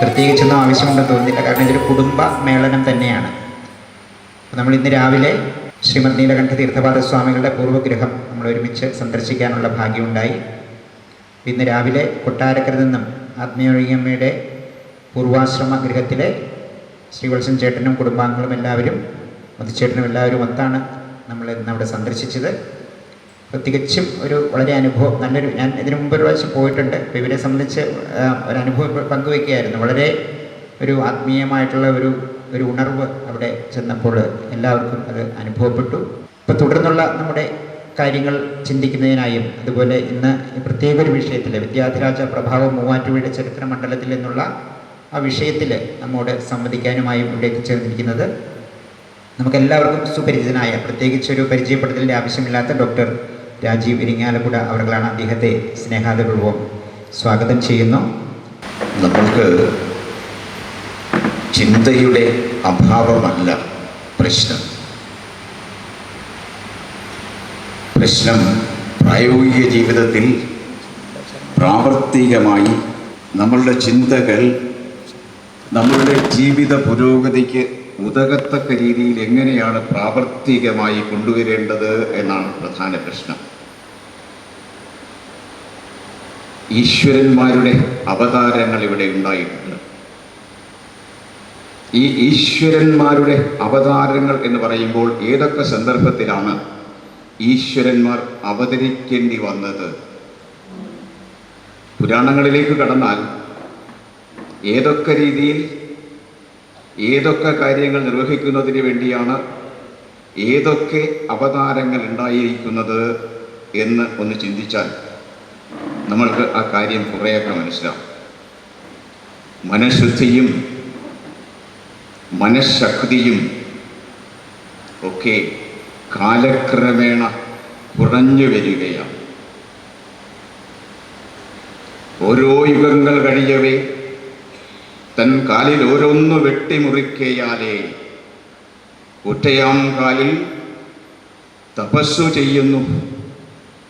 പ്രത്യേകിച്ചൊന്നും ആവശ്യമുണ്ടെന്ന് തോന്നുന്നില്ല. കാരണം ഇതൊരു കുടുംബ മേളനം തന്നെയാണ്. നമ്മൾ ഇന്ന് രാവിലെ ശ്രീമദ് നീലകണ്ഠ തീർത്ഥപാദ സ്വാമികളുടെ പൂർവഗൃഹം നമ്മൾ ഒരുമിച്ച് സന്ദർശിക്കാനുള്ള ഭാഗ്യമുണ്ടായി. ഇന്ന് രാവിലെ കൊട്ടാരക്കര നിന്നും ആത്മീയമ്മയുടെ പൂർവാശ്രമ ഗൃഹത്തിലെ ശ്രീവത്സൻ ചേട്ടനും കുടുംബാംഗങ്ങളും എല്ലാവരും മധുചേട്ടനും എല്ലാവരും ഒത്താണ് നമ്മൾ ഇന്ന് അവിടെ സന്ദർശിച്ചത്. അപ്പോൾ തികച്ചും ഒരു വളരെ അനുഭവം നല്ലൊരു ഞാൻ ഇതിനു മുമ്പ് ഒരു പ്രാവശ്യം പോയിട്ടുണ്ട്. അപ്പോൾ ഇവരെ സംബന്ധിച്ച് ഒരു അനുഭവം പങ്കുവെക്കുകയായിരുന്നു. വളരെ ഒരു ആത്മീയമായിട്ടുള്ള ഒരു ഒരു ഉണർവ് അവിടെ ചെന്നപ്പോൾ എല്ലാവർക്കും അത് അനുഭവപ്പെട്ടു. ഇപ്പോൾ തുടർന്നുള്ള നമ്മുടെ കാര്യങ്ങൾ ചിന്തിക്കുന്നതിനായും അതുപോലെ ഇന്ന് പ്രത്യേക ഒരു വിഷയത്തിൽ വിദ്യാധിരാജ പ്രഭാവം മൂവാറ്റുപുഴ ചരിത്ര മണ്ഡലത്തിൽ എന്നുള്ള ആ വിഷയത്തിൽ നമ്മോട് സംവദിക്കാനുമായും ഇവിടെ എത്തിച്ചേർന്നിരിക്കുന്നത് നമുക്കെല്ലാവർക്കും സുപരിചിതനായ പ്രത്യേകിച്ച് ഒരു പരിചയപ്പെടുത്തലിന്റെ ആവശ്യമില്ലാത്ത ഡോക്ടർ രാജീവ് ഇരിങ്ങാലക്കുട അവർകളാണ് അദ്ദേഹത്തെ സ്നേഹാദപൂർവം സ്വാഗതം ചെയ്യുന്നു. നമ്മൾക്ക് ചിന്തയുടെ അഭാവമല്ല പ്രശ്നം. പ്രശ്നം പ്രായോഗിക ജീവിതത്തിൽ പ്രാവർത്തികമായി നമ്മളുടെ ചിന്തകൾ നമ്മളുടെ ജീവിത പുരോഗതിക്ക് ഉതകത്തക്ക രീതിയിൽ എങ്ങനെയാണ് പ്രാവർത്തികമായി കൊണ്ടുവരേണ്ടത് എന്നാണ് പ്രധാന പ്രശ്നം. ഈശ്വരന്മാരുടെ അവതാരങ്ങൾ ഇവിടെ ഉണ്ടായിട്ടുണ്ട്. ഈ ഈശ്വരന്മാരുടെ അവതാരങ്ങൾ എന്ന് പറയുമ്പോൾ ഏതൊക്കെ സന്ദർഭത്തിലാണ് ഈശ്വരന്മാർ അവതരിക്കേണ്ടി വന്നത്? പുരാണങ്ങളിലേക്ക് കടന്നാൽ ഏതൊക്കെ രീതിയിൽ ഏതൊക്കെ കാര്യങ്ങൾ നിർവഹിക്കുന്നതിന് വേണ്ടിയാണ് ഏതൊക്കെ അവതാരങ്ങൾ ഉണ്ടായിരിക്കുന്നത് എന്ന് ഒന്ന് ചിന്തിച്ചാൽ നമ്മൾക്ക് ആ കാര്യം കുറേയൊക്കെ മനസ്സിലാവും. മനഃശുദ്ധിയും മനഃശക്തിയും ഒക്കെ കാലക്രമേണ കുറഞ്ഞു വരികയാണ്. ഓരോ യുഗങ്ങൾ കഴിയവേ തൻ കാലിൽ ഓരോന്ന് വെട്ടിമുറിക്കയാലേ ഒറ്റയാം കാലിൽ തപസ്സു ചെയ്യുന്നു.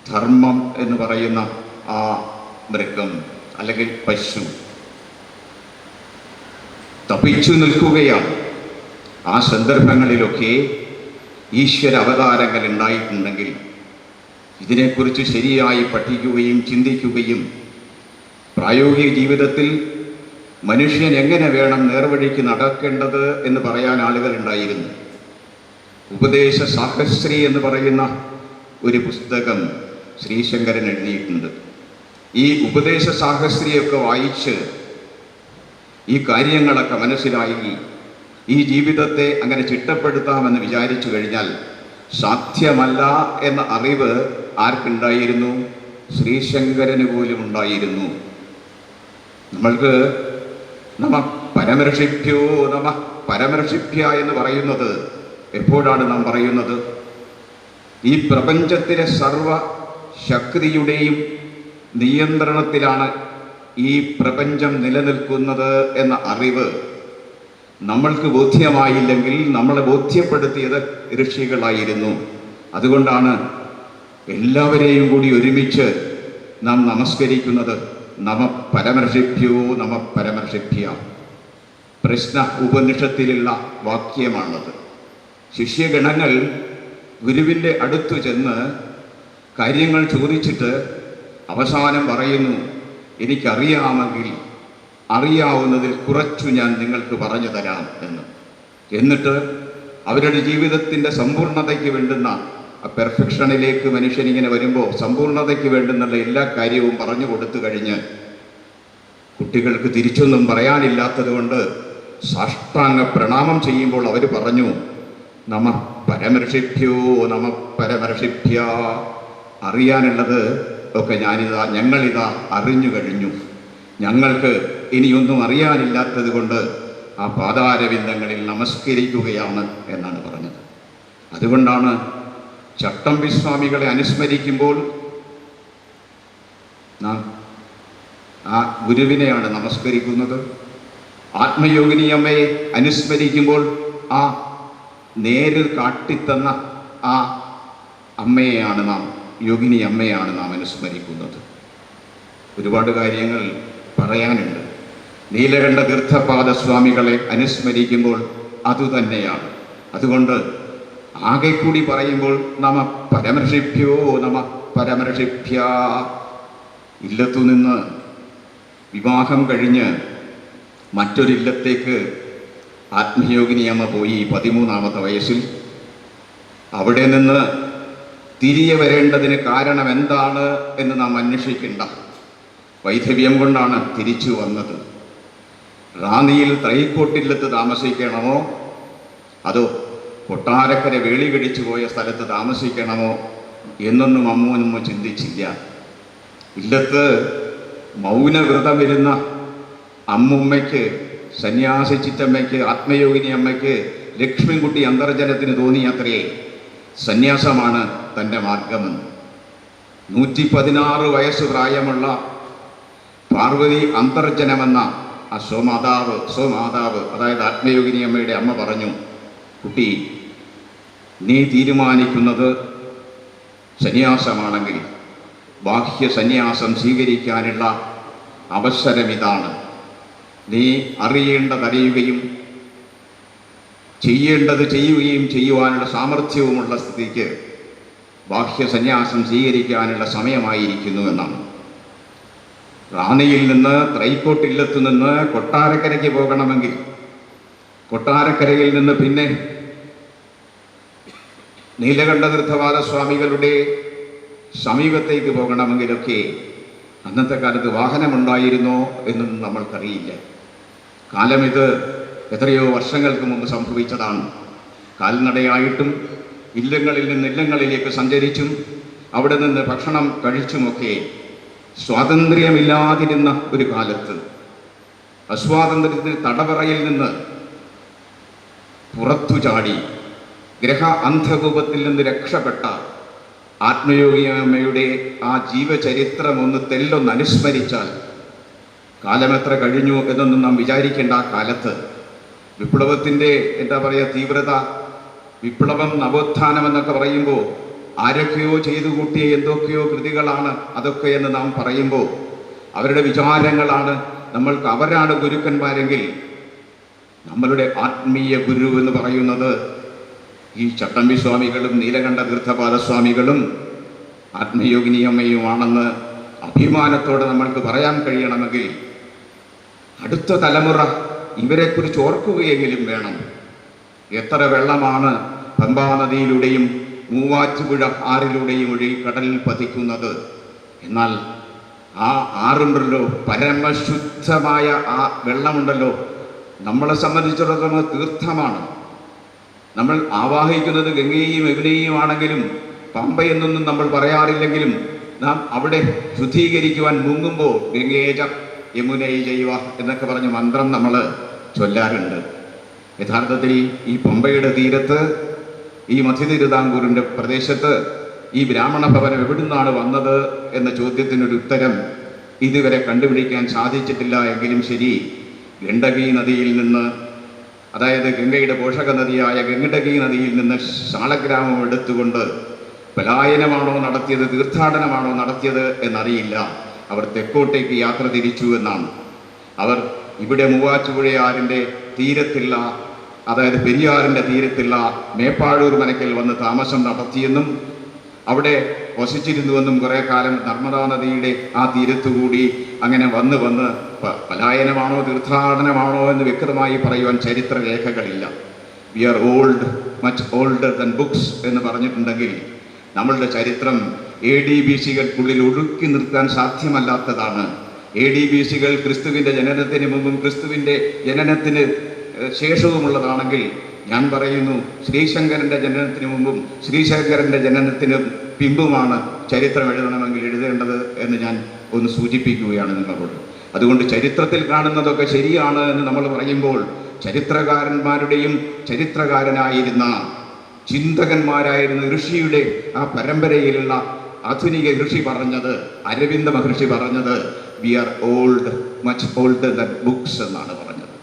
ധർമ്മം എന്ന് പറയുന്ന ആ മൃഗം അല്ലെങ്കിൽ പശു. തപിച്ചു നിൽക്കുകയാണ്. ആ സന്ദർഭങ്ങളിലൊക്കെ ഈശ്വര അവതാരങ്ങൾ ഉണ്ടായിട്ടുണ്ടെങ്കിൽ ഇതിനെക്കുറിച്ച് ശരിയായി പഠിക്കുകയും ചിന്തിക്കുകയും പ്രായോഗിക ജീവിതത്തിൽ മനുഷ്യൻ എങ്ങനെ വേണം നേർവഴിക്ക് നടക്കേണ്ടത് എന്ന് പറയാൻ ആളുകൾ ഉണ്ടായിരുന്നു. ഉപദേശ സാഹസ്രി എന്ന് പറയുന്ന ഒരു പുസ്തകം ശ്രീശങ്കരൻ എഴുതിയിട്ടുണ്ട്. ഈ ഉപദേശ സാഹസ്രിയൊക്കെ വായിച്ച് ഈ കാര്യങ്ങളൊക്കെ മനസ്സിലായി. ഈ ജീവിതത്തെ അങ്ങനെ ചിട്ടപ്പെടുത്താമെന്ന് വിചാരിച്ചു കഴിഞ്ഞാൽ സാധ്യമല്ല എന്ന അറിവ് ആർക്കുണ്ടായിരുന്നു? ശ്രീശങ്കരന് പോലും ഉണ്ടായിരുന്നു നമ്മൾക്ക് നമ പരമർഷിഭ്യോ നമ പരമർഷിഭ്യ എന്ന് പറയുന്നത് എപ്പോഴാണ് നാം പറയുന്നത്? ഈ പ്രപഞ്ചത്തിലെ സർവ ശക്തിയുടെയും നിയന്ത്രണത്തിലാണ് ഈ പ്രപഞ്ചം നിലനിൽക്കുന്നത് എന്ന അറിവ് നമ്മൾക്ക് ബോധ്യമായില്ലെങ്കിൽ നമ്മളെ ബോധ്യപ്പെടുത്തിയത് ഋഷികളായിരുന്നു. അതുകൊണ്ടാണ് എല്ലാവരെയും കൂടി ഒരുമിച്ച് നാം നമസ്കരിക്കുന്നത്. നമ പരമർഷിഭ്യോ നമ പരമർഷിഭ്യ. പ്രശ്ന ഉപനിഷത്തിലുള്ള വാക്യമാണത്. ശിഷ്യഗണങ്ങൾ ഗുരുവിന്റെ അടുത്തു ചെന്ന് കാര്യങ്ങൾ ചോദിച്ചിട്ട് അവസാനം പറയുന്നു എനിക്കറിയാമെങ്കിൽ അറിയാവുന്നതിൽ കുറച്ചു ഞാൻ നിങ്ങൾക്ക് പറഞ്ഞു തരാം എന്ന്. എന്നിട്ട് അവരുടെ ജീവിതത്തിന്റെ സമ്പൂർണതയ്ക്ക് വേണ്ടുന്ന പെർഫെക്ഷനിലേക്ക് മനുഷ്യൻ ഇങ്ങനെ വരുമ്പോൾ സമ്പൂർണതയ്ക്ക് വേണ്ടുന്നുള്ള എല്ലാ കാര്യവും പറഞ്ഞു കൊടുത്തു കഴിഞ്ഞ് കുട്ടികൾക്ക് തിരിച്ചൊന്നും പറയാനില്ലാത്തത് കൊണ്ട് സാഷ്ടാംഗ പ്രണാമം ചെയ്യുമ്പോൾ അവർ പറഞ്ഞു നമ പരമർഷിഭ്യോ നമ പരമർഷിഭ്യ. അറിയാനുള്ളത് ഒക്കെ ഞാനിതാ ഞങ്ങളിതാ അറിഞ്ഞു കഴിഞ്ഞു. ഞങ്ങൾക്ക് ഇനിയൊന്നും അറിയാനില്ലാത്തത് കൊണ്ട് ആ പാതാരവിന്ദങ്ങളിൽ നമസ്കരിക്കുകയാണ് എന്നാണ് പറഞ്ഞത്. അതുകൊണ്ടാണ് ചട്ടമ്പി സ്വാമികളെ അനുസ്മരിക്കുമ്പോൾ നാം ആ ഗുരുവിനെയാണ് നമസ്കരിക്കുന്നത്. ആത്മയോഗിനി അമ്മയെ അനുസ്മരിക്കുമ്പോൾ ആ നേരിൽ കാട്ടിത്തന്ന ആ അമ്മയെയാണ് നാം യോഗിനി അമ്മയാണ് നാം അനുസ്മരിക്കുന്നത്. ഒരുപാട് കാര്യങ്ങൾ പറയാനുണ്ട്. നീലകണ്ഠ തീർത്ഥപാദ സ്വാമികളെ അനുസ്മരിക്കുമ്പോൾ അതുതന്നെയാണ്. അതുകൊണ്ട് ആകെ കൂടി പറയുമ്പോൾ നമ പരമർഷിഭ്യോ നമ പരമർഷിഭ്യ. ഇല്ലത്തു നിന്ന് വിവാഹം കഴിഞ്ഞ് മറ്റൊരില്ലത്തേക്ക് ആത്മയോഗിനിയമ്മ പോയി പതിമൂന്നാമത്തെ വയസ്സിൽ. അവിടെ നിന്ന് തിരികെ വരേണ്ടതിന് കാരണം എന്താണ് എന്ന് നാം അന്വേഷിക്കേണ്ട. വൈധവ്യം കൊണ്ടാണ് തിരിച്ചു വന്നത്. റാന്നിയിൽ ത്രൈക്കോട്ടില്ലത്ത് താമസിക്കണമോ? അതോ കൊട്ടാരക്കര വേളി കടിച്ചു പോയ സ്ഥലത്ത് താമസിക്കണമോ എന്നൊന്നും അമ്മൂനമ്മ ചിന്തിച്ചില്ല. ഇല്ലത്ത് മൗനവ്രതമിരുന്ന അമ്മുമ്മയ്ക്ക് സന്യാസി ചിറ്റമ്മയ്ക്ക് ആത്മയോഗിനി അമ്മയ്ക്ക് ലക്ഷ്മിൻകുട്ടി അന്തർജനത്തിന് തോന്നിയത്രേ സന്യാസമാണ് തന്റെ മാർഗമെന്ന്. നൂറ്റി പതിനാറ് വയസ്സ് പ്രായമുള്ള പാർവതി അന്തർജനമെന്ന ആ സ്വമാതാവ് സ്വമാതാവ് അതായത് ആത്മയോഗിനി അമ്മയുടെ അമ്മ പറഞ്ഞു കുട്ടി നീ തീരുമാനിക്കുന്നത് സന്യാസമാണെങ്കിൽ ബാഹ്യ സന്യാസം സ്വീകരിക്കാനുള്ള അവസരം ഇതാണ് നീ അറിയേണ്ടതറിയുകയും ചെയ്യേണ്ടത് ചെയ്യുകയും ചെയ്യുവാനുള്ള സാമർഥ്യവുമുള്ള സ്ഥിതിക്ക് ബാഹ്യ സന്യാസം സ്വീകരിക്കാനുള്ള സമയമായിരിക്കുന്നു എന്നാണ്. റാന്നിയിൽ നിന്ന് ത്രൈക്കോട്ടില്ലത്ത് നിന്ന് കൊട്ടാരക്കരയ്ക്ക് പോകണമെങ്കിൽ കൊട്ടാരക്കരയിൽ നിന്ന് പിന്നെ നീലകണ്ഠ തീർത്ഥവാദ സ്വാമികളുടെ സമീപത്തേക്ക് പോകണമെങ്കിലൊക്കെ അന്നത്തെ കാലത്ത് വാഹനമുണ്ടായിരുന്നോ എന്നൊന്നും നമ്മൾക്കറിയില്ല. കാലം ഇത് എത്രയോ വർഷങ്ങൾക്ക് മുമ്പ് സംഭവിച്ചതാണ്. കാൽനടയായിട്ടും ഇല്ലങ്ങളിൽ നിന്ന് ഇല്ലങ്ങളിലേക്ക് സഞ്ചരിച്ചും അവിടെ നിന്ന് ഭക്ഷണം കഴിച്ചുമൊക്കെ സ്വാതന്ത്ര്യമില്ലാതിരുന്ന ഒരു കാലത്ത് അസ്വാതന്ത്ര്യത്തിന് തടവറയിൽ നിന്ന് പുറത്തു ചാടി ഗ്രഹ അന്ധകൂപത്തിൽ നിന്ന് രക്ഷപ്പെട്ട ആത്മയോഗിയമ്മയുടെ ആ ജീവചരിത്രം ഒന്ന് തെല്ലൊന്ന് അനുസ്മരിച്ചാൽ കാലമെത്ര കഴിഞ്ഞു എന്നൊന്നും നാം വിചാരിക്കേണ്ട ആ കാലത്ത്. വിപ്ലവത്തിന്റെ എന്താ പറയുക തീവ്രത വിപ്ലവം നവോത്ഥാനം എന്നൊക്കെ പറയുമ്പോൾ ആരൊക്കെയോ ചെയ്തു കൂട്ടിയ എന്തൊക്കെയോ കൃതികളാണ് അതൊക്കെ എന്ന് നാം പറയുമ്പോൾ അവരുടെ വിചാരങ്ങളാണ്. നമ്മൾക്ക് അവരാണ് ഗുരുക്കന്മാരെങ്കിൽ നമ്മളുടെ ആത്മീയ ഗുരു എന്ന് പറയുന്നത് ഈ ചട്ടമ്പി സ്വാമികളും നീലകണ്ഠ തീർത്ഥപാദസ്വാമികളും ആത്മയോഗിനിയമ്മയുമാണെന്ന് അഭിമാനത്തോടെ നമ്മൾക്ക് പറയാൻ കഴിയണമെങ്കിൽ അടുത്ത തലമുറ ഇവരെക്കുറിച്ച് ഓർക്കുകയെങ്കിലും വേണം. എത്ര വെള്ളമാണ് പമ്പാ നദിയിലൂടെയും മൂവാറ്റുപുഴ ആറിലൂടെയും ഒഴുകി കടലിൽ പതിക്കുന്നത്. എന്നാൽ ആ ആറുണ്ടല്ലോ പരമശുദ്ധമായ ആ വെള്ളമുണ്ടല്ലോ. നമ്മളെ സംബന്ധിച്ചിടത്തോളം തീർത്ഥമാണ്. നമ്മൾ ആവാഹിക്കുന്നത് ഗംഗയെയും യമുനയെയും ആണെങ്കിലും പമ്പയെന്നൊന്നും നമ്മൾ പറയാറില്ലെങ്കിലും നാം അവിടെ ശുദ്ധീകരിക്കുവാൻ മുങ്ങുമ്പോൾ ഗംഗേജ യമുനൈ ജൈവ എന്നൊക്കെ പറഞ്ഞ മന്ത്രം നമ്മൾ ചൊല്ലാറുണ്ട്. യഥാർത്ഥത്തിൽ ഈ പമ്പയുടെ തീരത്ത് ഈ മധ്യതിരുതാംകൂറിന്റെ പ്രദേശത്ത് ഈ ബ്രാഹ്മണ ഭവനം എവിടുന്നാണ് വന്നത് എന്ന ചോദ്യത്തിനൊരു ഉത്തരം ഇതുവരെ കണ്ടുപിടിക്കാൻ സാധിച്ചിട്ടില്ല എങ്കിലും ശരി ഗണ്ഡകി നദിയിൽ നിന്ന് അതായത് ഗംഗയുടെ പോഷക നദിയായ ഗംഗടകി നദിയിൽ നിന്ന് ശാളഗ്രാമം എടുത്തുകൊണ്ട് പലായനമാണോ നടത്തിയത് തീർത്ഥാടനമാണോ നടത്തിയത് എന്നറിയില്ല. അവർ തെക്കോട്ടേക്ക് യാത്ര തിരിച്ചു എന്നാണ്. അവർ ഇവിടെ മൂവാറ്റുപുഴയാറിന്റെ തീരത്തുള്ള അതായത് പെരിയാറിന്റെ തീരത്തുള്ള മേപ്പാഴൂർ മനക്കൽ വന്ന് താമസം നടത്തിയെന്നും അവിടെ വസിച്ചിരുന്നുവെന്നും കുറേ കാലം നർമ്മദാ നദിയുടെ ആ തീരത്തുകൂടി അങ്ങനെ വന്ന് വന്ന് പലായനമാണോ തീർത്ഥാടനമാണോ എന്ന് വ്യക്തമായി പറയുവാൻ ചരിത്ര രേഖകളില്ല we are old much older than books എന്ന് പറഞ്ഞിട്ടുണ്ടെങ്കിൽ നമ്മളുടെ ചരിത്രം എ ഡി ബി സികൾക്കുള്ളിൽ ഒഴുക്കി നിർത്താൻ സാധ്യമല്ലാത്തതാണ്. എ ഡി ബി സികൾ ക്രിസ്തുവിന്റെ ജനനത്തിന് മുമ്പും ക്രിസ്തുവിന്റെ ജനനത്തിന് ശേഷവുമുള്ളതാണെങ്കിൽ ഞാൻ പറയുന്നു ശ്രീശങ്കരന്റെ ജനനത്തിന് മുമ്പും ശ്രീശങ്കരന്റെ ജനനത്തിന് പിമ്പുമാണ് ചരിത്രം എഴുതണമെങ്കിൽ എഴുതേണ്ടത് എന്ന് ഞാൻ ഒന്ന് സൂചിപ്പിക്കുകയാണ് നിങ്ങളോട്. അതുകൊണ്ട് ചരിത്രത്തിൽ കാണുന്നതൊക്കെ ശരിയാണ് എന്ന് നമ്മൾ പറയുമ്പോൾ ചരിത്രകാരന്മാരുടെയും ചരിത്രകാരനായിരുന്ന ചിന്തകന്മാരായിരുന്ന ഋഷിയുടെ ആ പരമ്പരയിലുള്ള ആധുനിക ഋഷി പറഞ്ഞത് അരവിന്ദ മഹർഷി പറഞ്ഞത് we are old much old than books എന്നാണ് പറഞ്ഞത്.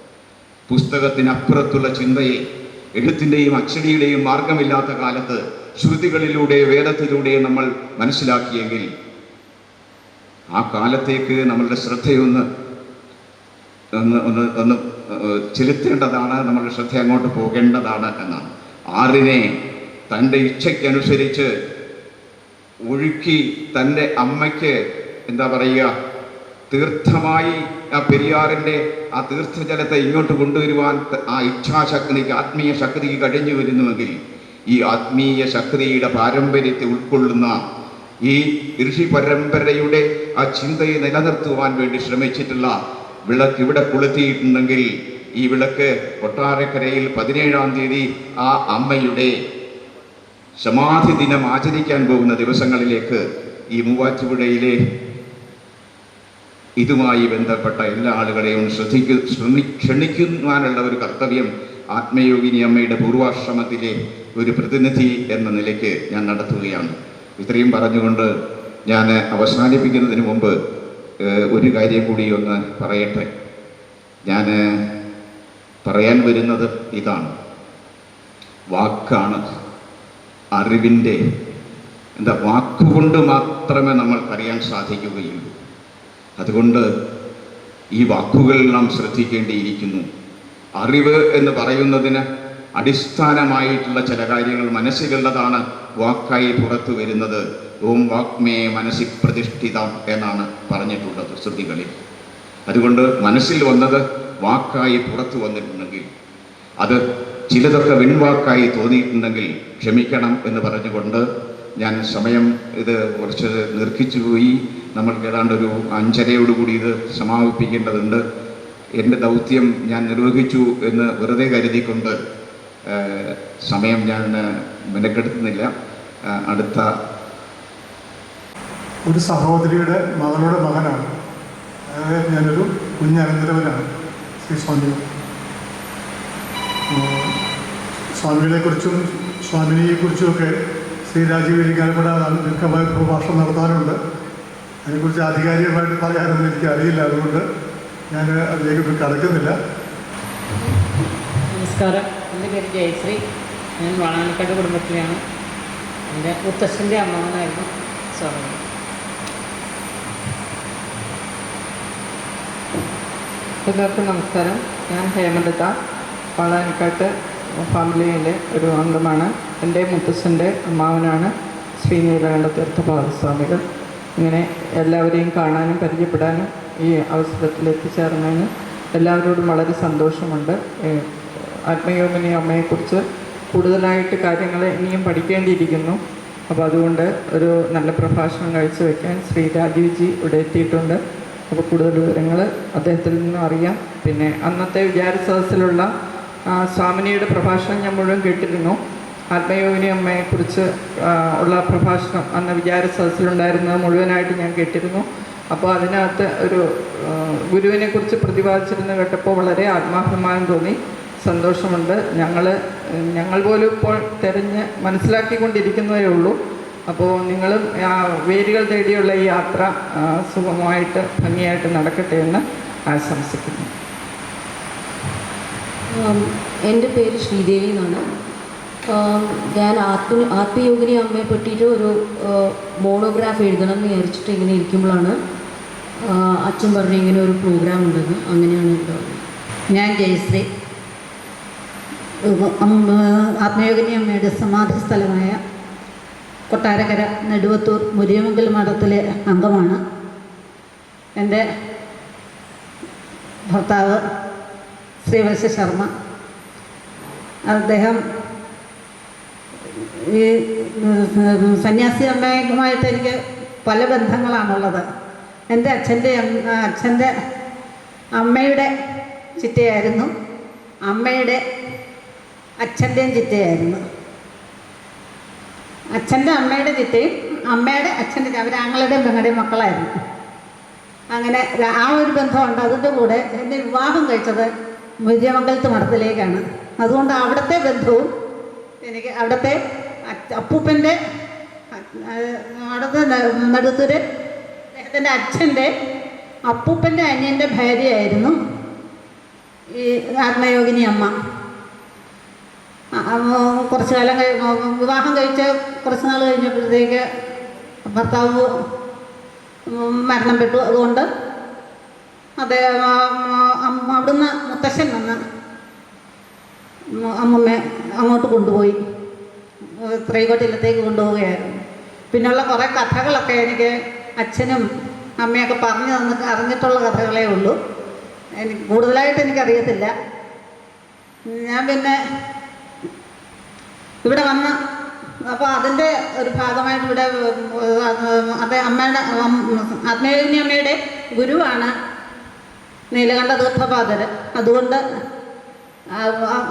പുസ്തകത്തിനപ്പുറത്തുള്ള ചിന്തയെ എഴുത്തിന്റെയും അച്ചടിയുടെയും മാർഗമില്ലാത്ത കാലത്ത് ശ്രുതികളിലൂടെ വേദത്തിലൂടെ നമ്മൾ മനസ്സിലാക്കിയെങ്കിൽ ആ കാലത്തേക്ക് നമ്മളുടെ ശ്രദ്ധയൊന്ന് ഒന്ന് ഒന്ന് ഒന്ന് ചെലുത്തേണ്ടതാണ് നമ്മളുടെ ശ്രദ്ധ അങ്ങോട്ട് പോകേണ്ടതാണ് എന്നാണ്. ആറിനെ തന്റെ ഇച്ഛയ്ക്കനുസരിച്ച് ഒഴുക്കി തന്റെ അമ്മയ്ക്ക് എന്താ പറയുക തീർത്ഥമായി ആ പെരിയാറിന്റെ ആ തീർത്ഥജലത്തെ ഇങ്ങോട്ട് കൊണ്ടുവരുവാൻ ആ ഇച്ഛാശക്തിക്ക് ആത്മീയ ശക്തിക്ക് കഴിഞ്ഞു വരുന്നുവെങ്കിൽ ഈ ആത്മീയ ശക്തിയുടെ പാരമ്പര്യത്തെ ഉൾക്കൊള്ളുന്ന ഈ ഋഷി പരമ്പരയുടെ ആ ചിന്തയെ നിലനിർത്തുവാൻ വേണ്ടി ശ്രമിച്ചിട്ടുള്ള വിളക്ക് ഇവിടെ കൊളുത്തിയിട്ടുണ്ടെങ്കിൽ ഈ വിളക്ക് കൊട്ടാരക്കരയിൽ പതിനേഴാം തീയതി ആ അമ്മയുടെ സമാധി ദിനം ആചരിക്കാൻ പോകുന്ന ദിവസങ്ങളിലേക്ക് ഈ മൂവാറ്റുപുഴയിലെ ഇതുമായി ബന്ധപ്പെട്ട എല്ലാ ആളുകളെയും ശ്രദ്ധിക്കു ക്ഷണിക്കുവാനുള്ള ഒരു കർത്തവ്യം ആത്മയോഗിനി അമ്മയുടെ പൂർവാശ്രമത്തിലെ ഒരു പ്രതിനിധി എന്ന നിലയ്ക്ക് ഞാൻ നടത്തുകയാണ്. ഇത്രയും പറഞ്ഞുകൊണ്ട് ഞാൻ അവസാനിപ്പിക്കുന്നതിന് മുമ്പ് ഒരു കാര്യം കൂടി ഒന്ന് പറയട്ടെ. ഞാൻ പറയാൻ വരുന്നത് ഇതാണ്. വാക്കാണ് അറിവിന്റെ എന്താ വാക്കുകൊണ്ട് മാത്രമേ നമ്മൾ അറിയാൻ സാധിക്കുകയുള്ളൂ. അതുകൊണ്ട് ഈ വാക്കുകൾ നാം ശ്രദ്ധിക്കേണ്ടിയിരിക്കുന്നു. അറിവ് എന്ന് പറയുന്നതിന് അടിസ്ഥാനമായിട്ടുള്ള ചില കാര്യങ്ങൾ മനസ്സിലുള്ളതാണ് വാക്കായി പുറത്തു വരുന്നത്. ഓം വാക്മേ മനസ്സി പ്രതിഷ്ഠിതം എന്നാണ് പറഞ്ഞിട്ടുള്ളത് ശ്രുതികളിൽ. അതുകൊണ്ട് മനസ്സിൽ വന്നത് വാക്കായി പുറത്തു വന്നിട്ടുണ്ടെങ്കിൽ അത് ചിലതൊക്കെ വിൺവാക്കായി തോന്നിയിട്ടുണ്ടെങ്കിൽ ക്ഷമിക്കണം എന്ന് പറഞ്ഞുകൊണ്ട് ഞാൻ സമയം ഇത് കുറച്ച് നിർക്കിച്ചു പോയി. നമ്മൾക്ക് ഏതാണ്ട് ഒരു അഞ്ചരയോടുകൂടി ഇത് സമാപിപ്പിക്കേണ്ടതുണ്ട്. എന്റെ ദൗത്യം ഞാൻ നിർവഹിച്ചു എന്ന് വെറുതെ കരുതിക്കൊണ്ട് സമയം ഞാൻ മെനക്കെടുത്തുന്നില്ല. അടുത്ത. ഒരു സഹോദരിയുടെ മകളുടെ മകനാണ്. ഞാനൊരു കുഞ്ഞനന്തരവനാണ് ശ്രീ സ്വാമി. സ്വാമികളെക്കുറിച്ചും ഒക്കെ ശ്രീ രാജീവ് ഇരിക്കാനപ്പെടാ ദീർഘമായ പ്രഭാഷണം നടത്താറുണ്ട് അതിനെക്കുറിച്ച് ആധികാരികമായിട്ട് പറയാനൊന്നും എനിക്ക് അറിയില്ല. അതുകൊണ്ട് ഞാൻ അതിലേക്ക് ഇപ്പോൾ കടക്കുന്നില്ല. നമസ്കാരം. എന്റെ പേര് ജയശ്രീ. ഞാൻ വളാനക്കാട് കുടുംബത്തിലെയാണ് എന്റെ മുത്തശ്ശന്റെ അമ്മാവനായിരുന്നു സ്വാമി. എല്ലാവർക്കും നമസ്കാരം. ഞാൻ ഹേമലത. വളാനക്കാട്ട് ഫാമിലിയിലെ ഒരു അംഗമാണ്. എന്റെ മുത്തശ്ശന്റെ അമ്മാവനാണ് ശ്രീ നീലകണ്ഠ തീർത്ഥപാദസ്വാമികൾ ഇങ്ങനെ എല്ലാവരെയും കാണാനും പരിചയപ്പെടാനും ഈ അവസരത്തിൽ എത്തിച്ചേർന്നതിന് എല്ലാവരോടും വളരെ സന്തോഷമുണ്ട്. ആത്മയോമിനി അമ്മയെക്കുറിച്ച് കൂടുതലായിട്ട് കാര്യങ്ങൾ ഇനിയും പഠിക്കേണ്ടിയിരിക്കുന്നു. അപ്പോൾ അതുകൊണ്ട് ഒരു നല്ല പ്രഭാഷണം കാഴ്ചവെക്കാൻ ശ്രീ രാജീവ്ജി ഇവിടെ എത്തിയിട്ടുണ്ട്. അപ്പോൾ കൂടുതൽ വിവരങ്ങൾ അദ്ദേഹത്തിൽ നിന്നും അറിയാം. പിന്നെ അന്നത്തെ വിചാര സദസ്സിലുള്ള സ്വാമിനിയുടെ പ്രഭാഷണം ഞാൻ മുഴുവൻ കേട്ടിരുന്നു. ആത്മയോഗിനി അമ്മയെക്കുറിച്ച് ഉള്ള പ്രഭാഷണം അന്ന് വിചാര സദസ്സിലുണ്ടായിരുന്നത് മുഴുവനായിട്ട് ഞാൻ കേട്ടിരുന്നു. അപ്പോൾ അതിനകത്ത് ഒരു ഗുരുവിനെക്കുറിച്ച് പ്രതിപാദിച്ചിരുന്ന കേട്ടപ്പോൾ വളരെ ആത്മാഭിമാനം തോന്നി സന്തോഷമുണ്ട്. ഞങ്ങൾ ഞങ്ങൾ പോലും ഇപ്പോൾ തിരഞ്ഞ് മനസ്സിലാക്കിക്കൊണ്ടിരിക്കുന്നതേ ഉള്ളൂ. അപ്പോൾ നിങ്ങളും ആ വേരുകൾ തേടിയുള്ള ഈ യാത്ര സുഖമായിട്ട് ഭംഗിയായിട്ട് നടക്കട്ടെ എന്ന് ആശംസിക്കുന്നു. എന്റെ പേര് ശ്രീദേവി എന്നാണ്. ഞാൻ ആത്മ ആത്മയോഗിനി അമ്മയെ പറ്റിയിട്ട് ഒരു മോണോഗ്രാഫ് എഴുതണം എന്ന് വിചാരിച്ചിട്ട് ഇങ്ങനെ ഇരിക്കുമ്പോഴാണ് അച്ഛൻ പറഞ്ഞു ഇങ്ങനെ ഒരു പ്രോഗ്രാം ഉണ്ടെന്ന് അങ്ങനെയാണ് ഞാൻ ജയശ്രീ. ആത്മയോഗിനി അമ്മയുടെ സമാധി സ്ഥലമായ കൊട്ടാരക്കര നെടുവത്തൂർ മുരിയമംഗൽ മഠത്തിലെ അംഗമാണ് എന്റെ ഭർത്താവ് ശ്രീവത്സ ശർമ്മ. അദ്ദേഹം ഈ സന്യാസി അമ്മയുമായിട്ട് എനിക്ക് പല ബന്ധങ്ങളാണുള്ളത്. എന്റെ അച്ഛന്റെ അച്ഛന്റെ അമ്മയുടെ ചിറ്റയായിരുന്നു അമ്മയുടെ അച്ഛന്റെയും ചിറ്റയായിരുന്നു അച്ഛന്റെ അമ്മയുടെ ചിറ്റയും അമ്മയുടെ അച്ഛന്റെ അവർ ആങ്ങളുടെയും പെങ്ങളുടെയും മക്കളായിരുന്നു. അങ്ങനെ ആ ഒരു ബന്ധമുണ്ട്. അതിന്റെ കൂടെ എന്റെ വിവാഹം കഴിച്ചത് മുരിയമംഗലത്ത് മഠത്തിലേക്കാണ്. അതുകൊണ്ട് അവിടുത്തെ ബന്ധവും എനിക്ക് അവിടുത്തെ അപ്പൂപ്പന്റെ അവിടുത്തെ നടുത്തൂര് അദ്ദേഹത്തിന്റെ അച്ഛന്റെ അപ്പൂപ്പന്റെ അനിയന്റെ ഭാര്യയായിരുന്നു ഈ ആത്മയോഗിനി അമ്മ. കുറച്ച് കാലം വിവാഹം കഴിച്ച കുറച്ച് നാൾ കഴിഞ്ഞപ്പോഴത്തേക്ക് ഭർത്താവ് മരണപ്പെട്ടു അതുകൊണ്ട് അദ്ദേഹം അവിടുന്ന് മുത്തശ്ശൻ വന്ന് അമ്മമ്മ അങ്ങോട്ട് കൊണ്ടുപോയി. ത്രൈകോട്ടിലത്തേക്ക് കൊണ്ടുപോവുകയായിരുന്നു. പിന്നെയുള്ള കുറേ കഥകളൊക്കെ എനിക്ക് അച്ഛനും അമ്മയൊക്കെ പറഞ്ഞു തന്നിട്ട് അറിഞ്ഞിട്ടുള്ള കഥകളേ ഉള്ളൂ. എനിക്ക് കൂടുതലായിട്ട് എനിക്കറിയത്തില്ല. ഞാൻ പിന്നെ ഇവിടെ വന്ന് അപ്പോൾ അതിന്റെ ഒരു ഭാഗമായിട്ട് ഇവിടെ അതെ അമ്മയുടെ ആത്മീയ അമ്മയുടെ ഗുരുവാണ് നീലകണ്ഠ തീർത്ഥപാദർ അതുകൊണ്ട്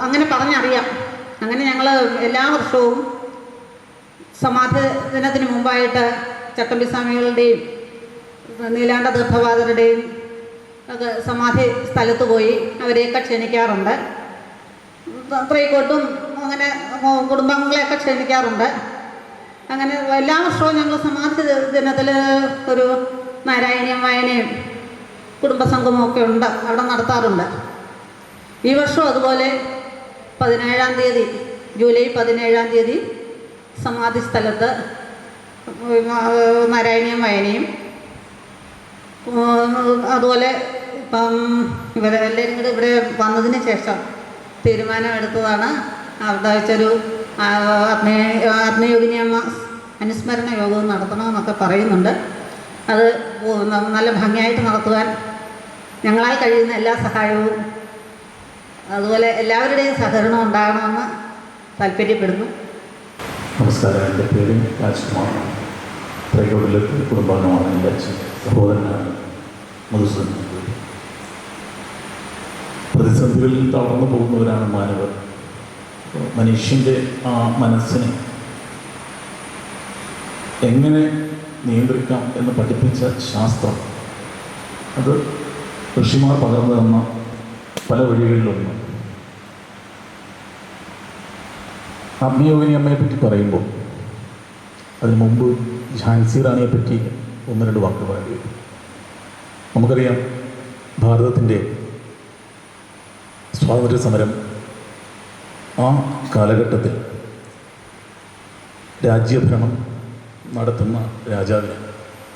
അങ്ങനെ പറഞ്ഞറിയാം. അങ്ങനെ ഞങ്ങൾ എല്ലാ വർഷവും സമാധി ദിനത്തിന് മുമ്പായിട്ട് ചട്ടമ്പി സ്വാമികളുടെയും നീലാണ്ട തീർത്ഥപാദരുടെയും ഒക്കെ സമാധി സ്ഥലത്ത് പോയി അവരെയൊക്കെ ക്ഷണിക്കാറുണ്ട്. ത്രീക്കോട്ടും അങ്ങനെ കുടുംബാംഗങ്ങളെയൊക്കെ ക്ഷണിക്കാറുണ്ട്. അങ്ങനെ എല്ലാ വർഷവും ഞങ്ങൾ സമാധി ദിനത്തിൽ ഒരു നാരായണീയം വായനയും കുടുംബസംഗമവും ഒക്കെ ഉണ്ട് അവിടെ നടത്താറുണ്ട്. ഈ വർഷം അതുപോലെ പതിനേഴാം തീയതി ജൂലൈ പതിനേഴാം തീയതി സമാധി സ്ഥലത്ത് നാരായണീയം വായനയും അതുപോലെ ഇപ്പം ഇവരെല്ലാവരും കൂടെ ഇവിടെ വന്നതിന് ശേഷം തീരുമാനമെടുത്തതാണ് അവിടെ വെച്ചൊരു ആത്മീയ ആത്മയോഗിനി അമ്മ അനുസ്മരണ യോഗം നടത്തണമെന്നൊക്കെ പറയുന്നുണ്ട്. അത് നല്ല ഭംഗിയായിട്ട് നടത്തുവാൻ ഞങ്ങളാൽ കഴിയുന്ന എല്ലാ സഹായവും അതുപോലെ എല്ലാവരുടെയും സഹകരണം ഉണ്ടാകണമെന്ന് താല്പര്യപ്പെടുന്നു. നമസ്കാരം. എന്റെ പേര് രാജ്കുമാർ. ത്രൈകോട്ടിലെ കുടുംബാംഗമാണ് എന്റെ അച്ഛൻ. സഹോദരനാണ് മധുസൂദൻ പ്രതിസന്ധികളിൽ തളർന്നു പോകുന്നവരാണ് മാനവർ. മനുഷ്യന്റെ ആ മനസ്സിനെ എങ്ങനെ നിയന്ത്രിക്കാം എന്ന് പഠിപ്പിച്ച ശാസ്ത്രം അത് ഋഷിമാർ പകർന്നു തന്ന പല വഴികളിലൊന്ന്. ആത്മീയോഗിനി അമ്മയെ പറ്റി പറയുമ്പോൾ അതിനു മുമ്പ് ഝാൻസി റാണിയെ പറ്റി ഒന്ന് രണ്ട് വാക്ക് പറയേണ്ടി നമുക്കറിയാം ഭാരതത്തിന്റെ സ്വാതന്ത്ര്യ സമരം ആ കാലഘട്ടത്തിൽ രാജ്യഭരണം നടത്തുന്ന രാജാവിന്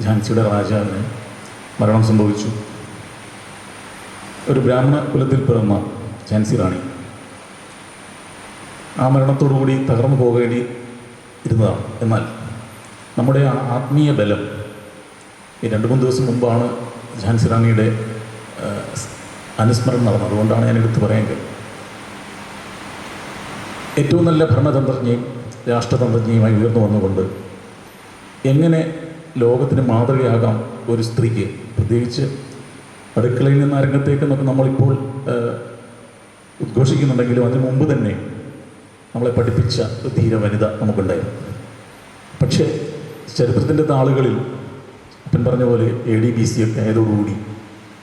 ഝാൻസിയുടെ രാജാവിന് മരണം സംഭവിച്ചു. ഒരു ബ്രാഹ്മണ കുലത്തിൽ പിറന്ന ഝാൻസി റാണി ആ മരണത്തോടുകൂടി തകർന്നു പോകേണ്ടി ഇരുന്നതാണ്. എന്നാൽ നമ്മുടെ ആത്മീയ ബലം ഈ രണ്ട് മൂന്ന് ദിവസം മുമ്പാണ് ഝാൻസി റാണിയുടെ അനുസ്മരണം നടന്നത്. അതുകൊണ്ടാണ് ഞാൻ എടുത്തു പറയേണ്ടത് ഏറ്റവും നല്ല ഭരണതന്ത്രജ്ഞയും രാഷ്ട്രതന്ത്രജ്ഞയുമായി ഉയർന്നു വന്നുകൊണ്ട് എങ്ങനെ ലോകത്തിന് മാതൃകയാകാം ഒരു സ്ത്രീക്ക്? പ്രത്യേകിച്ച് അടുക്കളയിൽ നിന്ന് അരങ്ങത്തേക്കെന്നൊക്കെ നമ്മളിപ്പോൾ ആ, ഉദ്ഘോഷിക്കുന്നുണ്ടെങ്കിലും അതിനു മുമ്പ് തന്നെ നമ്മളെ പഠിപ്പിച്ച ഒരു ധീര വനിത നമുക്കുണ്ടായിരുന്നു. പക്ഷേ ചരിത്രത്തിന്റെ താളുകളിൽ അപ്പൻ പറഞ്ഞ പോലെ എ ഡി ബി സി ഒക്കെ ആയതോടുകൂടി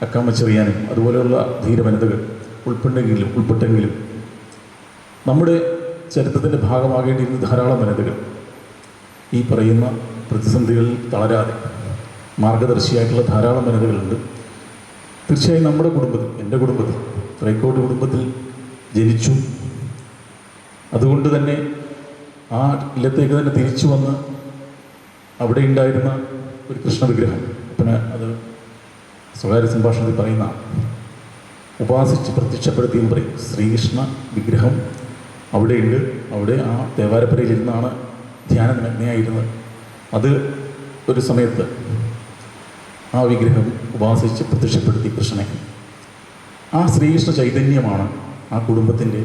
അക്കാമച്ചെറിയാനും അതുപോലെയുള്ള ധീര വനിതകൾ ഉൾപ്പെട്ടെങ്കിലും ഉൾപ്പെട്ടെങ്കിലും നമ്മുടെ ചരിത്രത്തിന്റെ ഭാഗമാകേണ്ടിയിരുന്ന ധാരാളം വനിതകൾ ഈ പറയുന്ന പ്രതിസന്ധികളിൽ തളരാതെ മാർഗദർശിയായിട്ടുള്ള ധാരാളം വനിതകളുണ്ട്. തീർച്ചയായും നമ്മുടെ കുടുംബത്തിൽ എന്റെ കുടുംബത്തിൽ റൈക്കോട്ട് കുടുംബത്തിൽ ജനിച്ചു അതുകൊണ്ട് തന്നെ ആ ഇല്ലത്തേക്ക് തന്നെ തിരിച്ചു വന്ന് അവിടെ ഉണ്ടായിരുന്ന ഒരു കൃഷ്ണ വിഗ്രഹം പിന്നെ അത് സ്വകാര്യ സംഭാഷണത്തിൽ പറയുന്ന ഉപാസിച്ച് പ്രത്യക്ഷപ്പെടുത്തിയെന്ന് പറയും ശ്രീകൃഷ്ണ വിഗ്രഹം അവിടെയുണ്ട്. അവിടെ ആ ദേവാരപ്പുരയിലിരുന്നാണ് ധ്യാന അത് ഒരു സമയത്ത് ആ വിഗ്രഹം ഉപാസിച്ച് പ്രത്യക്ഷപ്പെടുത്തി കൃഷ്ണനെ. ആ ശ്രീകൃഷ്ണ ചൈതന്യമാണ് ആ കുടുംബത്തിന്റെ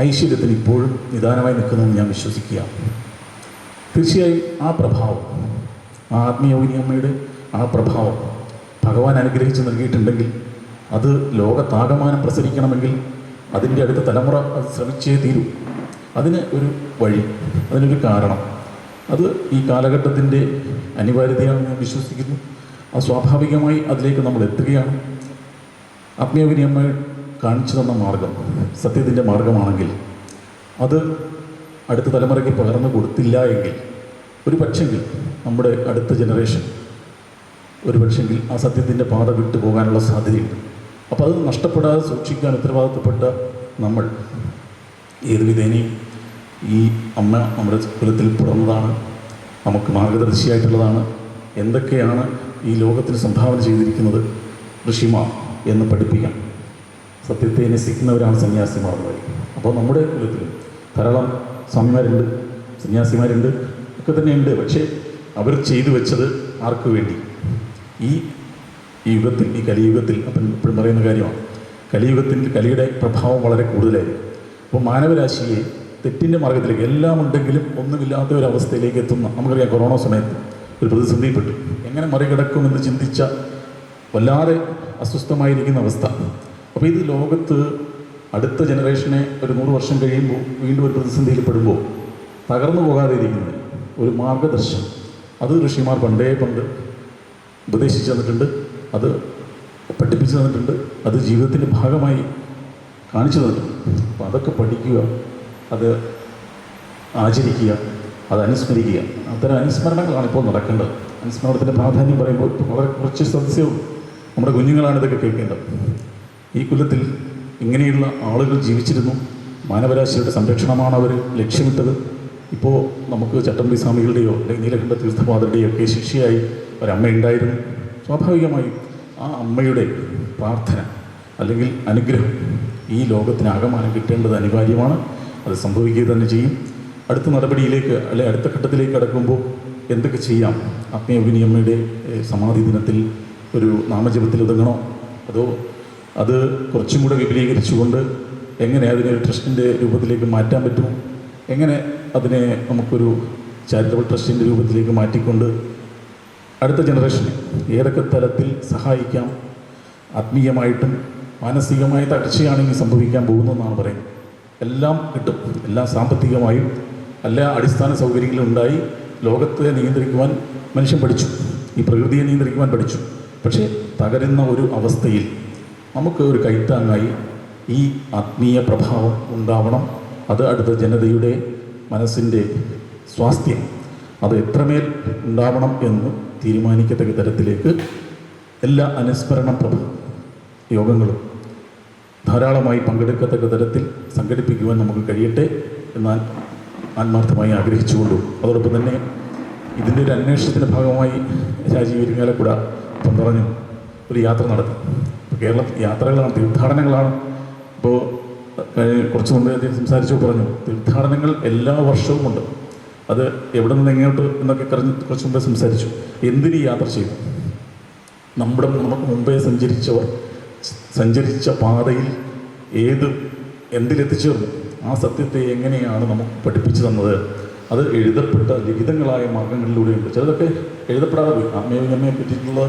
ഐശ്വര്യത്തിന് ഇപ്പോഴും നിദാനമായി നിൽക്കുന്നതെന്ന് ഞാൻ വിശ്വസിക്കുക. തീർച്ചയായും ആ പ്രഭാവം ആ ആത്മീയ അമ്മയുടെ ആ പ്രഭാവം ഭഗവാൻ അനുഗ്രഹിച്ച് നൽകിയിട്ടുണ്ടെങ്കിൽ അത് ലോകത്താകമാനം പ്രസരിക്കണമെങ്കിൽ അതിന്റെ അടുത്ത തലമുറ അത് ശ്രമിച്ചേ തീരൂ. അതിന് ഒരു വഴി അതിനൊരു കാരണം. അത് ഈ കാലഘട്ടത്തിന്റെ അനിവാര്യതയാണെന്ന് ഞാൻ വിശ്വസിക്കുന്നു. അത് സ്വാഭാവികമായി അതിലേക്ക് നമ്മൾ എത്തുകയാണ്. ആത്മീയവിനിയമ്മ കാണിച്ചു തന്ന മാർഗം സത്യത്തിന്റെ മാർഗമാണെങ്കിൽ അത് അടുത്ത തലമുറയ്ക്ക് പകർന്നു കൊടുത്തില്ല എങ്കിൽ ഒരു പക്ഷെങ്കിൽ നമ്മുടെ അടുത്ത ജനറേഷൻ ഒരു പക്ഷെങ്കിൽ ആ സത്യത്തിന്റെ പാത വിട്ടു പോകാനുള്ള സാധ്യതയുണ്ട്. അപ്പോൾ അത് നഷ്ടപ്പെടാതെ സൂക്ഷിക്കാൻ ഉത്തരവാദിത്തപ്പെട്ട നമ്മൾ ഏത് വിധേനയും ഈ അമ്മ നമ്മുടെ കുലത്തിൽ പിറന്നതാണ് നമുക്ക് മാർഗദർശിയായിട്ടുള്ളതാണ് എന്തൊക്കെയാണ് ഈ ലോകത്തിന് സംഭാവന ചെയ്തിരിക്കുന്നത് ഋഷിമാർ എന്ന് പഠിപ്പിക്കാം. സത്യത്തെ നസിക്കുന്നവരാണ് സന്യാസിമാർ എന്ന് പറയും അപ്പോൾ നമ്മുടെ കുലത്തിലും ധാരാളം സ്വാമിമാരുണ്ട് സന്യാസിമാരുണ്ട് ഒക്കെ തന്നെയുണ്ട്. പക്ഷേ അവർ ചെയ്തു വെച്ചത് ആർക്കു വേണ്ടി? ഈ ഈ യുഗത്തിൽ ഈ കലിയുഗത്തിൽ അപ്പം ഇപ്പോഴും പറയുന്ന കാര്യമാണ്. കലിയുഗത്തിൽ കലിയുടെ പ്രഭാവം വളരെ കൂടുതലായിരിക്കും. അപ്പോൾ മാനവരാശിയെ തെറ്റിന്റെ മാർഗത്തിലേക്ക് എല്ലാം ഉണ്ടെങ്കിലും ഒന്നുമില്ലാത്ത ഒരു അവസ്ഥയിലേക്ക് എത്തുന്ന നമുക്കറിയാം കൊറോണ സമയത്ത് ഒരു പ്രതിസന്ധിയിൽപ്പെട്ടു. എങ്ങനെ മറികടക്കുമെന്ന് ചിന്തിച്ച വല്ലാതെ അസ്വസ്ഥമായിരിക്കുന്ന അവസ്ഥ. അപ്പോൾ ഇത് ലോകത്ത് അടുത്ത ജനറേഷനെ ഒരു നൂറ് വർഷം കഴിയുമ്പോൾ വീണ്ടും ഒരു പ്രതിസന്ധിയിൽ പെടുമ്പോൾ തകർന്നു പോകാതെ ഇരിക്കുന്നതിന് ഒരു മാർഗദർശനം. അത് ഋഷിമാർ പണ്ടേ പണ്ട് ഉപദേശിച്ചു തന്നിട്ടുണ്ട് അത് പഠിപ്പിച്ചു തന്നിട്ടുണ്ട് അത് ജീവിതത്തിന്റെ ഭാഗമായി കാണിച്ചു തന്നിട്ടുണ്ട്. അപ്പോൾ അതൊക്കെ പഠിക്കുക അത് ആചരിക്കുക അത് അനുസ്മരിക്കുക. അത്തരം അനുസ്മരണങ്ങളാണ് ഇപ്പോൾ നടക്കേണ്ടത്. അനുസ്മരണത്തിന്റെ പ്രാധാന്യം പറയുമ്പോൾ വളരെ കുറച്ച് സദസ്യവും നമ്മുടെ കുഞ്ഞുങ്ങളാണ് ഇതൊക്കെ കേൾക്കേണ്ടത്. ഈ കുലത്തിൽ ഇങ്ങനെയുള്ള ആളുകൾ ജീവിച്ചിരുന്നു. മാനവരാശിയുടെ സംരക്ഷണമാണ് അവർ ലക്ഷ്യമിട്ടത്. ഇപ്പോൾ നമുക്ക് ചട്ടമ്പി സ്വാമികളുടെയോ അല്ലെങ്കിൽ നീലകണ്ഠ തീർത്ഥപാദരുടെയോ ഒക്കെ ശിഷ്യയായി ഒരമ്മയുണ്ടായിരുന്നു. സ്വാഭാവികമായും ആ അമ്മയുടെ പ്രാർത്ഥന അല്ലെങ്കിൽ അനുഗ്രഹം ഈ ലോകത്തിന് ആകമാനം കിട്ടേണ്ടത് അനിവാര്യമാണ്. അത് സംഭവിക്കുക തന്നെ ചെയ്യും. അടുത്ത നടപടിയിലേക്ക് അല്ലെ അടുത്ത ഘട്ടത്തിലേക്ക് കടക്കുമ്പോൾ എന്തൊക്കെ ചെയ്യാം? ആത്മീയ അമ്മയുടെ സമാധി ദിനത്തിൽ ഒരു നാമജപത്തിൽ ഒതുങ്ങണോ? അതോ അത് കുറച്ചും കൂടെ വിപുലീകരിച്ചുകൊണ്ട് എങ്ങനെ അതിനെ ഒരു ട്രസ്റ്റിന്റെ രൂപത്തിലേക്ക് മാറ്റാൻ പറ്റും? എങ്ങനെ അതിനെ നമുക്കൊരു ചാരിറ്റബിൾ ട്രസ്റ്റിന്റെ രൂപത്തിലേക്ക് മാറ്റിക്കൊണ്ട് അടുത്ത ജനറേഷനെ ഏതൊക്കെ തലത്തിൽ സഹായിക്കാം? ആത്മീയമായിട്ടും മാനസികമായ തകർച്ചയാണെങ്കിൽ സംഭവിക്കാൻ പോകുന്നതെന്നാണ് പറയുന്നത്. എല്ലാം കിട്ടും. എല്ലാം സാമ്പത്തികമായും എല്ലാ അടിസ്ഥാന സൗകര്യങ്ങളും ഉണ്ടായി ലോകത്തെ നിയന്ത്രിക്കുവാൻ മനുഷ്യൻ പഠിച്ചു. ഈ പ്രകൃതിയെ നിയന്ത്രിക്കുവാൻ പഠിച്ചു. പക്ഷേ തകരുന്ന ഒരു അവസ്ഥയിൽ നമുക്ക് ഒരു കൈത്താങ്ങായി ഈ ആത്മീയ പ്രഭാവം ഉണ്ടാവണം. അത് അടുത്ത ജനതയുടെ മനസ്സിന്റെ സ്വാസ്ഥ്യം. അത് എത്രമേൽ ഉണ്ടാവണം എന്ന് തീരുമാനിക്കത്തക്ക തരത്തിലേക്ക് എല്ലാ അനുസ്മരണ പ്രഭ യോഗങ്ങളും ധാരാളമായി പങ്കെടുക്കത്തക്ക തരത്തിൽ സംഘടിപ്പിക്കുവാൻ നമുക്ക് കഴിയട്ടെ എന്നാൽ ആത്മാർത്ഥമായി ആഗ്രഹിച്ചുകൊണ്ടു. അതോടൊപ്പം തന്നെ ഇതിന്റെ ഒരു അന്വേഷണത്തിന്റെ ഭാഗമായി രാജീവ് ഇരിങ്ങാലക്കുട പറഞ്ഞു ഒരു യാത്ര നടത്തി. കേരളം യാത്രകളാണ് തീർത്ഥാടനങ്ങളാണ്. ഇപ്പോൾ കുറച്ച് മുമ്പ് അദ്ദേഹം സംസാരിച്ചു പറഞ്ഞു തീർത്ഥാടനങ്ങൾ എല്ലാ വർഷവും ഉണ്ട്. അത് എവിടെ നിന്ന് എങ്ങോട്ട് എന്നൊക്കെ കറിഞ്ഞ് കുറച്ച് മുമ്പേ സംസാരിച്ചു. എന്തിനീ യാത്ര ചെയ്തു? നമ്മുടെ നമുക്ക് മുമ്പേ സഞ്ചരിച്ചവർ സഞ്ചരിച്ച പാതയിൽ ഏത് എന്തിലെത്തിച്ചേർന്നു? ആ സത്യത്തെ എങ്ങനെയാണ് നമുക്ക് പഠിപ്പിച്ചു തന്നത്? അത് എഴുതപ്പെട്ട ലിഖിതങ്ങളായ മാർഗങ്ങളിലൂടെയുണ്ട്. ചിലതൊക്കെ എഴുതപ്പെടാതെ പോയി. അമ്മയെ പറ്റിയിട്ടുള്ള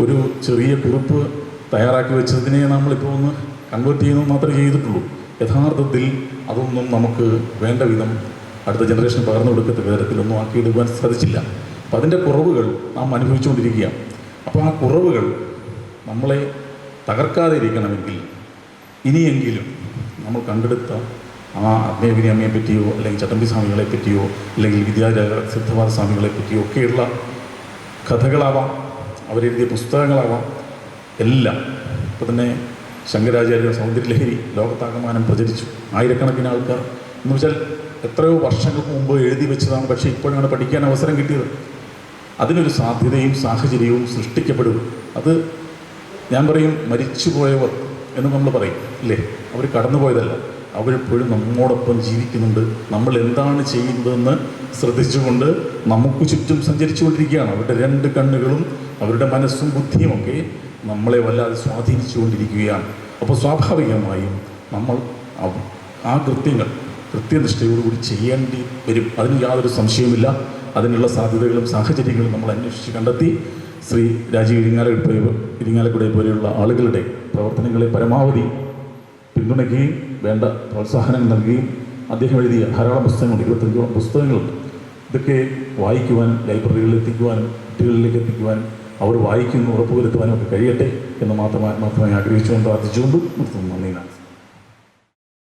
ഒരു ചെറിയ കുറിപ്പ് തയ്യാറാക്കി വെച്ചതിനെ നമ്മളിപ്പോൾ ഒന്ന് കൺവേർട്ട് ചെയ്യുന്നത് മാത്രമേ ചെയ്തിട്ടുള്ളൂ. യഥാർത്ഥത്തിൽ അതൊന്നും നമുക്ക് വേണ്ട വിധം അടുത്ത ജനറേഷൻ പകർന്നു കൊടുക്കത്തക്ക തരത്തിലൊന്നും ആക്കിയെടുക്കുവാൻ സാധിച്ചില്ല. അപ്പം അതിന്റെ കുറവുകൾ നാം അനുഭവിച്ചുകൊണ്ടിരിക്കുകയാണ്. അപ്പോൾ ആ കുറവുകൾ നമ്മളെ തകർക്കാതെ ഇരിക്കണമെങ്കിൽ ഇനിയെങ്കിലും നമ്മൾ കണ്ടെടുത്ത ആ അഗ്നേവിനി അമ്മയെ പറ്റിയോ അല്ലെങ്കിൽ ചട്ടമ്പി സ്വാമികളെ പറ്റിയോ അല്ലെങ്കിൽ വിദ്യാരാജ സിദ്ധവാദ സ്വാമികളെ പറ്റിയോ ഒക്കെയുള്ള കഥകളാവാം അവരെഴുതിയ പുസ്തകങ്ങളാവാം എല്ലാം. ഇപ്പോൾ തന്നെ ശങ്കരാചാര്യ സൗന്ദര്യലഹരി ലോകത്താകമാനം പ്രചരിച്ചു. ആയിരക്കണക്കിന് ആൾക്കാർ. എന്ന് വെച്ചാൽ എത്രയോ വർഷങ്ങൾക്ക് മുമ്പ് എഴുതി വെച്ചതാണ്. പക്ഷേ ഇപ്പോഴാണ് പഠിക്കാൻ അവസരം കിട്ടിയത്. അതിനൊരു സാധ്യതയും സാഹചര്യവും സൃഷ്ടിക്കപ്പെടും അത് ഞാൻ പറയും മരിച്ചുപോയവർ എന്ന് നമ്മൾ പറയും അല്ലേ? അവർ കടന്നുപോയതല്ല. അവരെപ്പോഴും നമ്മോടൊപ്പം ജീവിക്കുന്നുണ്ട്. നമ്മൾ എന്താണ് ചെയ്യുന്നതെന്ന് ശ്രദ്ധിച്ചുകൊണ്ട് നമുക്ക് ചുറ്റും സഞ്ചരിച്ചുകൊണ്ടിരിക്കുകയാണ്. അവരുടെ രണ്ട് കണ്ണുകളും അവരുടെ മനസ്സും ബുദ്ധിയുമൊക്കെ നമ്മളെ വല്ലാതെ സ്വാധീനിച്ചുകൊണ്ടിരിക്കുകയാണ്. അപ്പോൾ സ്വാഭാവികമായും നമ്മൾ ആ കൃത്യങ്ങൾ കൃത്യനിഷ്ഠയോടുകൂടി ചെയ്യേണ്ടി വരും. അതിന് യാതൊരു സംശയവുമില്ല. അതിനുള്ള സാധ്യതകളും സാഹചര്യങ്ങളും നമ്മൾ അന്വേഷിച്ച് കണ്ടെത്തി. ശ്രീ രാജീവ് ഇരിങ്ങാലക്കുടെ ഇരിങ്ങാലക്കുടയെ പോലെയുള്ള ആളുകളുടെ പ്രവർത്തനങ്ങളെ പരമാവധി പിന്തുണയ്ക്കുകയും വേണ്ട പ്രോത്സാഹനം നൽകുകയും അദ്ദേഹം എഴുതിയ ധാരാളം പുസ്തകങ്ങളുണ്ട്. ഇരുപത്തഞ്ചോളം പുസ്തകങ്ങളുണ്ട്. ഇതൊക്കെ വായിക്കുവാനും ലൈബ്രറികളിൽ എത്തിക്കുവാനും കുട്ടികളിലേക്ക് എത്തിക്കുവാനും അവർ വായിക്കുന്നു ഉറപ്പുവരുത്തുവാനും ഒക്കെ കഴിയട്ടെ എന്ന് മാത്രമായി മാത്രമായി ആഗ്രഹിച്ചുകൊണ്ട് പ്രാർത്ഥിച്ചുകൊണ്ട് നിർത്തുന്നു നന്ദി.